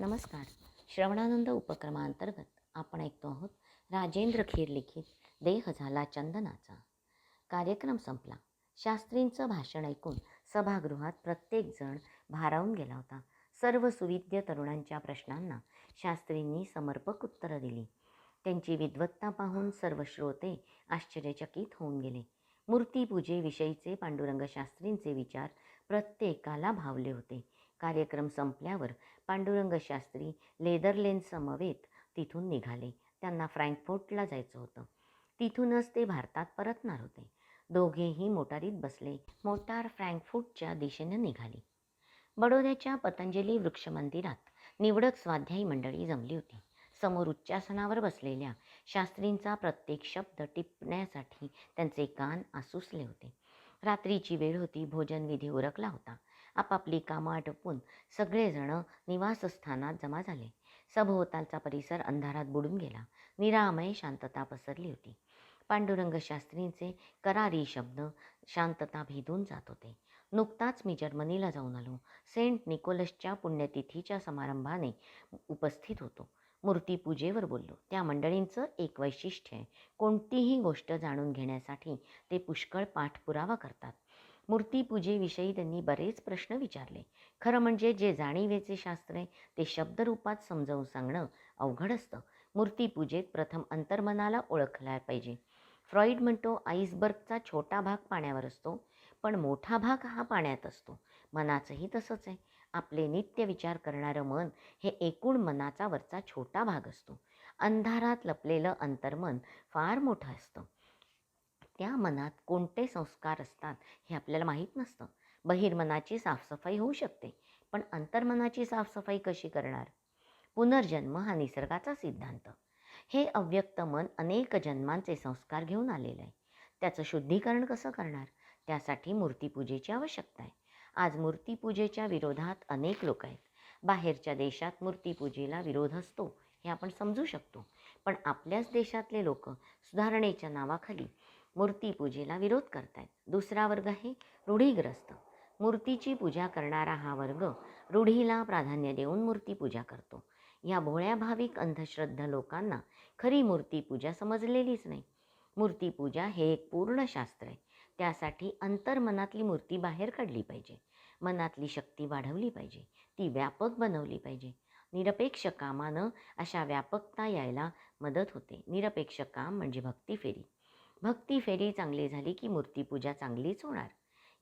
नमस्कार. श्रवणानंद उपक्रमांतर्गत आपण ऐकतो आहोत राजेंद्र खीर लिखित देह झाला चंदनाचा. कार्यक्रम संपला. शास्त्रींचं भाषण ऐकून सभागृहात प्रत्येकजण भारावून गेला होता. सर्व सुविद्य तरुणांच्या प्रश्नांना शास्त्रींनी समर्पक उत्तरं दिली. त्यांची विद्वत्ता पाहून सर्व श्रोते आश्चर्यचकित होऊन गेले. मूर्तीपूजेविषयीचे पांडुरंग शास्त्रींचे विचार प्रत्येकाला भावले होते. कार्यक्रम संपल्यावर पांडुरंग शास्त्री लेदरलेन समवेत तिथून निघाले. त्यांना फ्रँकफोर्टला जायचं होतं. तिथूनच ते भारतात परतणार होते. दोघेही मोटारीत बसले. मोटार फ्रँकफूटच्या दिशेनं निघाली. बडोद्याच्या पतंजली वृक्ष मंदिरात निवडक स्वाध्यायी मंडळी जमली होती. समोर उच्चासनावर बसलेल्या शास्त्रींचा प्रत्येक शब्द टिपण्यासाठी त्यांचे कान आसुसले होते. रात्रीची वेळ होती. भोजनविधी उरकला होता. आपापली कामं आटपून सगळेजण निवासस्थानात जमा झाले. सभोवतालचा परिसर अंधारात बुडून गेला. निरामय शांतता पसरली होती. पांडुरंग शास्त्रींचे करारी शब्द शांतता भेदून जात होते. नुकताच मी जर्मनीला जाऊन आलो. सेंट निकोलसच्या पुण्यतिथीच्या समारंभाने उपस्थित होतो. मूर्तीपूजेवर बोललो. त्या मंडळींचं एक वैशिष्ट्य आहे. कोणतीही गोष्ट जाणून घेण्यासाठी ते पुष्कळ पाठपुरावा करतात. मूर्तीपूजेविषयी त्यांनी बरेच प्रश्न विचारले. खरं म्हणजे जे जाणीवेचे शास्त्र आहे ते शब्दरूपात समजावून सांगणं अवघड असतं. मूर्तीपूजेत प्रथम अंतर्मनाला ओळखला पाहिजे. फ्रॉईड म्हणतो आईसबर्गचा छोटा भाग पाण्यावर असतो पण मोठा भाग हा पाण्यात असतो. मनाचंही तसंच आहे. आपले नित्य विचार करणारं मन हे एकूण मनाचा वरचा छोटा भाग असतो. अंधारात लपलेलं अंतर्मन फार मोठं असतं. त्या मनात कोणते संस्कार असतात हे आपल्याला माहीत नसतं. बहिर्मनाची साफसफाई होऊ शकते पण अंतर्मनाची साफसफाई कशी करणार? पुनर्जन्म हा निसर्गाचा सिद्धांत. हे अव्यक्त मन अनेक जन्मांचे संस्कार घेऊन आलेलं आहे. त्याचं शुद्धीकरण कसं करणार? त्यासाठी मूर्तीपूजेची आवश्यकता आहे. आज मूर्तीपूजेच्या विरोधात अनेक लोक आहेत. बाहेरच्या देशात मूर्तीपूजेला विरोध असतो हे आपण समजू शकतो. पण आपल्याच देशातले लोक सुधारणेच्या नावाखाली मूर्तीपूजेला विरोध करतायत. दुसरा वर्ग आहे रूढीग्रस्त. मूर्तीची पूजा करणारा हा वर्ग रूढीला प्राधान्य देऊन मूर्तीपूजा करतो. या भोळ्या भाविक अंधश्रद्धा लोकांना खरी मूर्तीपूजा समजलेलीच नाही. मूर्तीपूजा हे एक पूर्ण शास्त्र आहे. त्यासाठी अंतर्मनातली मूर्ती बाहेर काढली पाहिजे. मनातली शक्ती वाढवली पाहिजे. ती व्यापक बनवली पाहिजे. निरपेक्ष कामानं अशा व्यापकता यायला मदत होते. निरपेक्ष काम म्हणजे भक्ती फेरी. भक्ती फेरी चांगली झाली की मूर्तीपूजा चांगलीच होणार.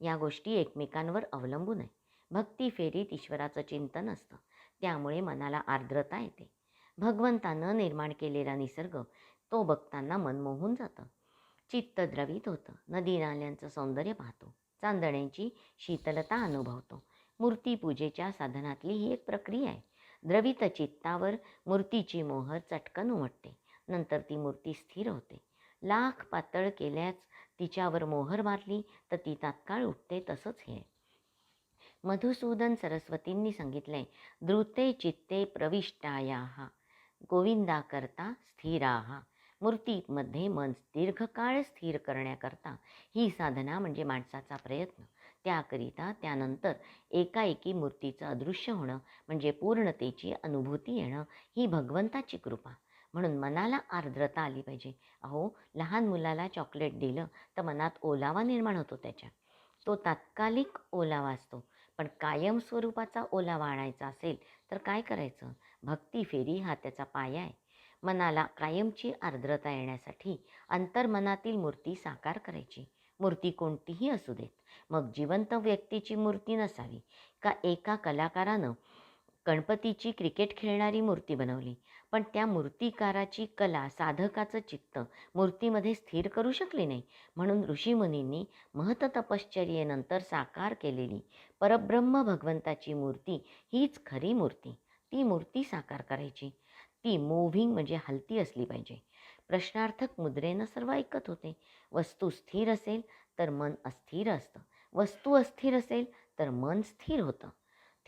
या गोष्टी एकमेकांवर अवलंबून आहे. भक्ती फेरीत ईश्वराचं चिंतन असतं. त्यामुळे मनाला आर्द्रता येते. भगवंतानं निर्माण केलेला निसर्ग तो बघताना मन मोहून जातं. चित्त द्रवित होतं. नदी नाल्यांचं सौंदर्य पाहतो. चांदण्यांची शीतलता अनुभवतो. मूर्तीपूजेच्या साधनातली ही एक प्रक्रिया आहे. द्रवित चित्तावर मूर्तीची मोहर चटकन उमटते. नंतर ती मूर्ती स्थिर होते. लाख पातळ केल्याच तिच्यावर मोहर मारली तर ती तात्काळ उठते तसंच हे. मधुसूदन सरस्वतींनी सांगितले द्रुते चित्ते प्रविष्टाया गोविंदाकरता स्थिराहा मूर्तीमध्ये मन दीर्घकाळ स्थिर करण्याकरता ही साधना म्हणजे माणसाचा प्रयत्न. त्याकरिता त्यानंतर एकाएकी मूर्तीचं अदृश्य होणं म्हणजे पूर्णतेची अनुभूती येणं ही भगवंताची कृपा. म्हणून मनाला आर्द्रता आली पाहिजे. अहो लहान मुलाला चॉकलेट दिलं तर मनात ओलावा निर्माण होतो त्याच्या. तो तात्कालिक ओलावा असतो. पण कायम स्वरूपाचा ओलावा आणायचा असेल तर काय करायचं? भक्ती फेरी हा त्याचा पाया आहे. मनाला कायमची आर्द्रता येण्यासाठी अंतर्मनातील मूर्ती साकार करायची. मूर्ती कोणतीही असू देत. मग जिवंत व्यक्तीची मूर्ती नसावी. का एका कलाकारानं गणपतीची क्रिकेट खेळणारी मूर्ती बनवली. पण त्या मूर्तिकाराची कला साधकाचं चित्त मूर्तीमध्ये स्थिर करू शकली नाही. म्हणून ऋषीमुनींनी महततपश्चर्येनंतर साकार केलेली परब्रह्म भगवंताची मूर्ती हीच खरी मूर्ती. ती मूर्ती साकार करायची. ती मूव्हिंग म्हणजे हलती असली पाहिजे. प्रश्नार्थक मुद्रेनं सर्व ऐकत होते. वस्तू स्थिर असेल तर मन अस्थिर असतं. वस्तू अस्थिर असेल तर मन स्थिर होतं.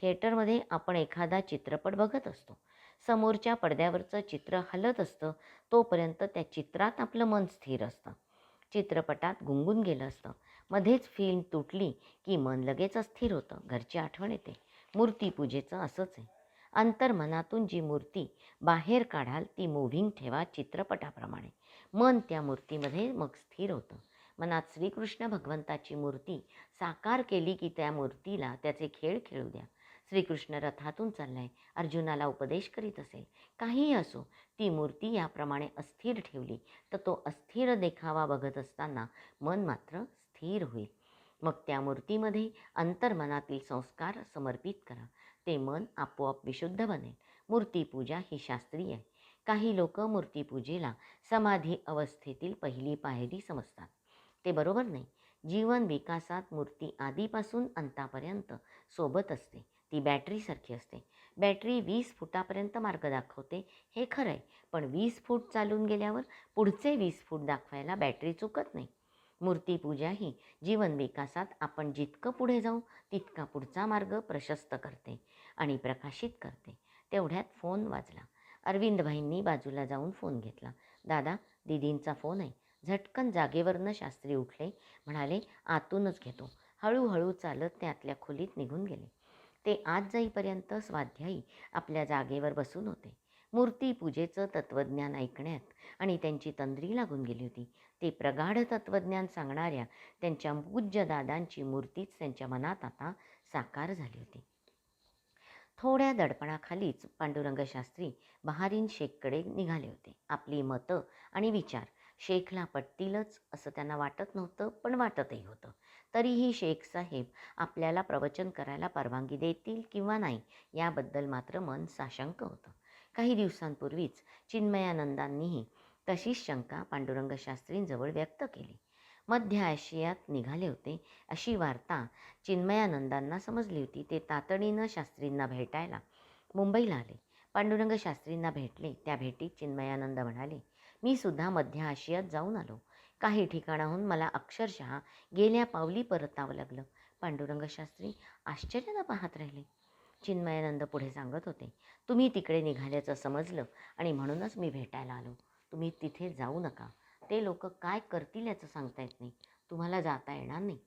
थिएटरमध्ये आपण एखादा चित्रपट बघत असतो. समोरच्या पडद्यावरचं चित्र हलत असतं तोपर्यंत त्या चित्रात आपलं मन स्थिर असतं. चित्रपटात गुंगून गेलं असतं. मध्येच फिल्म तुटली की मन लगेच अस्थिर होतं. घरची आठवण येते. मूर्तीपूजेचं असंच आहे. अंतर्मनातून जी मूर्ती बाहेर काढाल ती मुव्हिंग ठेवा चित्रपटाप्रमाणे. मन त्या मूर्तीमध्ये मग स्थिर होतं. मनात श्रीकृष्ण भगवंताची मूर्ती साकार केली की त्या मूर्तीला त्याचे खेळ खेळू द्या. श्रीकृष्ण रथातून चाललाय. अर्जुनाला उपदेश करीत असेल काहीही असो ती मूर्ती याप्रमाणे अस्थिर ठेवली तर तो अस्थिर देखावा बघत असताना मन मात्र स्थिर होईल. मग त्या मूर्तीमध्ये अंतर्मनातील संस्कार समर्पित करा. ते मन आपोआप विशुद्ध बनेल. मूर्तीपूजा ही शास्त्रीय आहे. काही लोक मूर्तीपूजेला समाधी अवस्थेतील पहिली पायरी समजतात. ते बरोबर नाही. जीवन विकासात मूर्ती आधीपासून अंतापर्यंत सोबत असते. ती बॅटरीसारखी असते. बॅटरी वीस फुटापर्यंत मार्ग दाखवते. हे खरं आहे. पण वीस फूट चालून गेल्यावर पुढचे वीस फूट दाखवायला बॅटरी चुकत नाही. मूर्तीपूजा ही जीवन विकासात आपण जितकं पुढे जाऊ तितका पुढचा मार्ग प्रशस्त करते आणि प्रकाशित करते. तेवढ्यात फोन वाजला. अरविंदभाईंनी बाजूला जाऊन फोन घेतला. दादा दिदींचा फोन आहे. झटकन जागेवरनं शास्त्री उठले. म्हणाले आतूनच घेतो. हळूहळू चालत ते आतल्या खोलीत निघून गेले. ते आत जाईपर्यंत स्वाध्यायी आपल्या जागेवर बसून होते. मूर्तीपूजेचं तत्त्वज्ञान ऐकण्यात आणि त्यांची तंद्री लागून गेली होती. ते प्रगाढ तत्त्वज्ञान सांगणाऱ्या त्यांच्या पूज्य दादांची मूर्तीच त्यांच्या मनात आता साकार झाली होती. थोड्या दडपणाखालीच पांडुरंगशास्त्री बहारीन शेखकडे निघाले होते. आपली मतं आणि विचार शेखला पटतीलच असं त्यांना वाटत नव्हतं पण वाटतही होतं. तरीही शेख साहेब आपल्याला प्रवचन करायला परवानगी देतील किंवा नाही याबद्दल मात्र मन साशंक होतं. काही दिवसांपूर्वीच चिन्मयानंदांनीही तशीच शंका पांडुरंग शास्त्रींजवळ व्यक्त केली. मध्य आशियात निघाले होते अशी वार्ता चिन्मयानंदांना समजली होती. ते तातडीनं शास्त्रींना भेटायला मुंबईला आले. पांडुरंग शास्त्रींना भेटले. त्या भेटीत चिन्मयानंद म्हणाले मी सुद्धा मध्य आशियात जाऊन आलो. काही ठिकाणाहून मला अक्षरशः गेल्या पावली परतावं लागलं. पांडुरंग शास्त्री आश्चर्यानं पाहत राहिले. चिन्मयानंद पुढे सांगत होते तुम्ही तिकडे निघाल्याचं समजलं आणि म्हणूनच मी भेटायला आलो. तुम्ही तिथे जाऊ नका. ते लोक काय करतील याचं सांगता येत नाही. तुम्हाला जाता येणार नाही.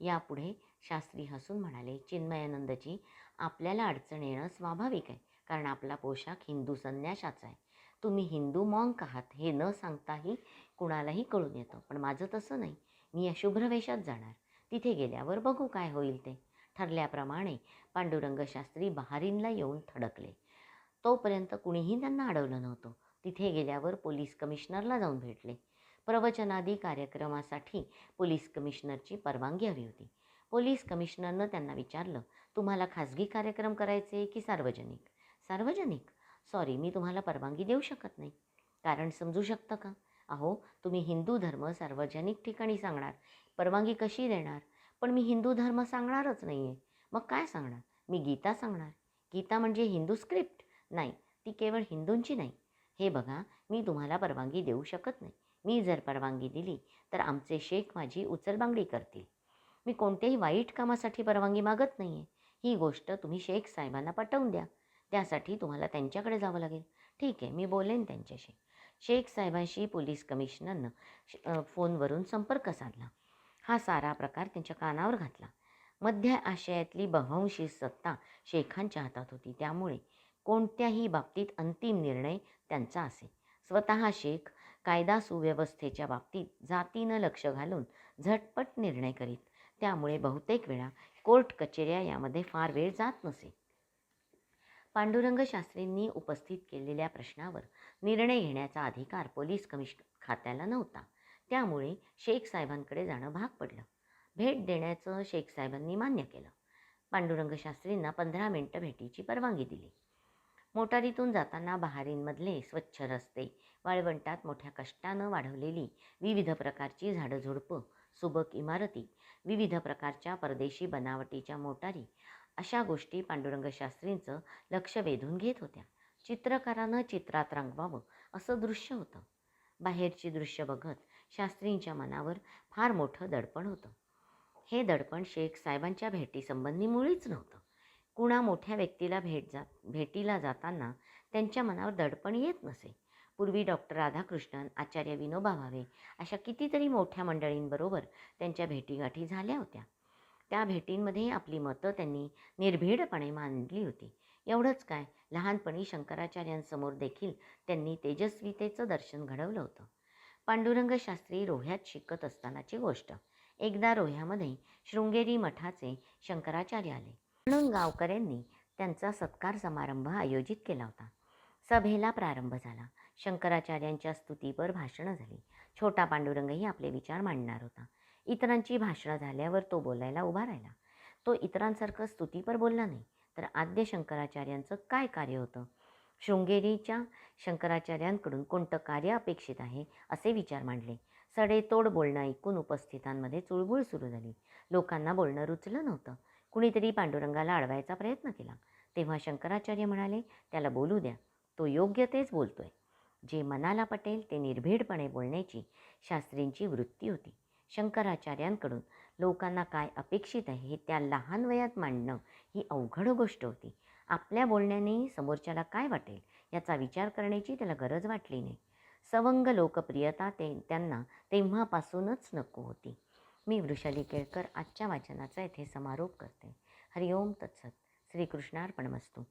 यापुढे शास्त्री हसून म्हणाले चिन्मयानंदजी आपल्याला अडचण येणं स्वाभाविक आहे कारण आपला पोशाख हिंदू संन्याशाचा आहे. तुम्ही हिंदू मॉंक आहात हे न सांगताही कुणालाही कळून येतं. पण माझं तसं नाही. मी अशुभ्र वेशात जाणार. तिथे गेल्यावर बघू काय होईल ते. ठरल्याप्रमाणे पांडुरंगशास्त्री बहारीनला येऊन थडकले. तोपर्यंत कुणीही त्यांना अडवलं नव्हतं. तिथे गेल्यावर पोलीस कमिशनरला जाऊन भेटले. प्रवचनादी कार्यक्रमासाठी पोलीस कमिशनरची परवानगी हवी होती. पोलीस कमिशनरनं त्यांना विचारलं तुम्हाला खाजगी कार्यक्रम करायचे की सार्वजनिक? सार्वजनिक? सॉरी मी तुम्हाला परवानगी देऊ शकत नाही. कारण समजू शकतं का? अहो तुम्ही हिंदू धर्म सार्वजनिक ठिकाणी सांगणार. परवानगी कशी देणार? पण मी हिंदू धर्म सांगणारच नाही आहे मग काय सांगणार? मी गीता सांगणार. गीता म्हणजे हिंदू स्क्रिप्ट. नाही ती केवळ हिंदूंची नाही. हे बघा मी तुम्हाला परवानगी देऊ शकत नाही. मी जर परवानगी दिली तर आमचे शेख माझी उचलबांगडी करतील. मी कोणत्याही वाईट कामासाठी परवानगी मागत नाही आहे ही गोष्ट तुम्ही शेख साहेबांना पटवून द्या. त्यासाठी तुम्हाला त्यांच्याकडे जावं लागेल. ठीक आहे मी बोलेन त्यांच्याशी. शेख साहेबांशी पोलीस कमिशनरनं फोनवरून संपर्क साधला. हा सारा प्रकार त्यांच्या कानावर घातला. मध्य आशियातली बहंशी सत्ता शेखांच्या हातात होती. त्यामुळे कोणत्याही बाबतीत अंतिम निर्णय त्यांचा असे. स्वतः शेख कायदा सुव्यवस्थेच्या बाबतीत जातीनं लक्ष घालून झटपट निर्णय करीत त्यामुळे बहुतेक वेळा कोर्ट कचेऱ्या यामध्ये फार वेळ जात नसे. पांडुरंग शास्त्रींनी उपस्थित केलेल्या प्रश्नावर निर्णय घेण्याचा अधिकार पोलीस कमिशन खात्याला नव्हता. त्यामुळे शेख साहेबांकडे जाणं भाग पडलं. भेट देण्याचं शेख साहेबांनी मान्य केलं. पांडुरंग शास्त्रींना पंधरा मिनटं भेटीची परवानगी दिली. मोटारीतून जाताना बहारींमधले स्वच्छ रस्ते वाळवंटात मोठ्या कष्टानं वाढवलेली विविध प्रकारची झाडंझुडपं सुबक इमारती विविध प्रकारच्या परदेशी बनावटीच्या मोटारी अशा गोष्टी पांडुरंग शास्त्रींचं लक्ष वेधून घेत होत्या. चित्रकारानं चित्रात रंगवावं असं दृश्य होतं. बाहेरची दृश्य बघत शास्त्रींच्या मनावर फार मोठं दडपण होतं. हे दडपण शेख साहेबांच्या भेटीसंबंधी मुळीच नव्हतं. कुणा मोठ्या व्यक्तीला भेट जा भेटीला जाताना त्यांच्या मनावर दडपण येत नसे. पूर्वी डॉक्टर राधाकृष्णन आचार्य विनोबा भावे अशा कितीतरी मोठ्या मंडळींबरोबर त्यांच्या भेटीगाठी झाल्या होत्या. त्या भेटींमध्ये आपली मतं त्यांनी निर्भीडपणे मांडली होती. एवढंच काय? लहानपणी शंकराचार्यांसमोर देखील त्यांनी तेजस्वीतेचं दर्शन घडवलं होतं. पांडुरंग शास्त्री रोह्यात शिकत असतानाची गोष्ट. एकदा रोह्यामध्ये शृंगेरी मठाचे शंकराचार्य आले. म्हणून गावकऱ्यांनी त्यांचा सत्कार समारंभ आयोजित केला होता. सभेला प्रारंभ झाला. शंकराचार्यांच्या स्तुतीपर भाषणं झाली. छोटा पांडुरंगही आपले विचार मांडणार होता. इतरांची भाषणं झाल्यावर तो बोलायला उभा राहिला. तो इतरांसारखं स्तुतीपर बोलला नाही. तर आद्य शंकराचार्यांचं काय कार्य होतं? शृंगेरीच्या शंकराचार्यांकडून कोणतं कार्य अपेक्षित आहे? असे विचार मांडले. सडेतोड बोलणं ऐकून उपस्थितांमध्ये चुळबुळ सुरू झाली. लोकांना बोलणं रुचलं नव्हतं. कुणीतरी पांडुरंगाला अडवायचा प्रयत्न केला. तेव्हा शंकराचार्य म्हणाले त्याला बोलू द्या. तो योग्य तेच बोलतोय. जे मनाला पटेल ते निर्भीडपणे बोलण्याची शास्त्रींची वृत्ती होती. शंकराचार्यांकडून लोकांना काय अपेक्षित आहे हे त्या लहान वयात मांडणं ही अवघड गोष्ट होती. आपल्या बोलण्याने समोरच्याला काय वाटेल याचा विचार करण्याची त्याला गरज वाटली नाही. सवंग लोकप्रियता ते त्यांना तेव्हापासूनच नको होती. मी वृषाली केळकर आजच्या वाचनाचा येथे समारोप करते. हरिओम तत्सत. श्रीकृष्णार्पणमस्तू.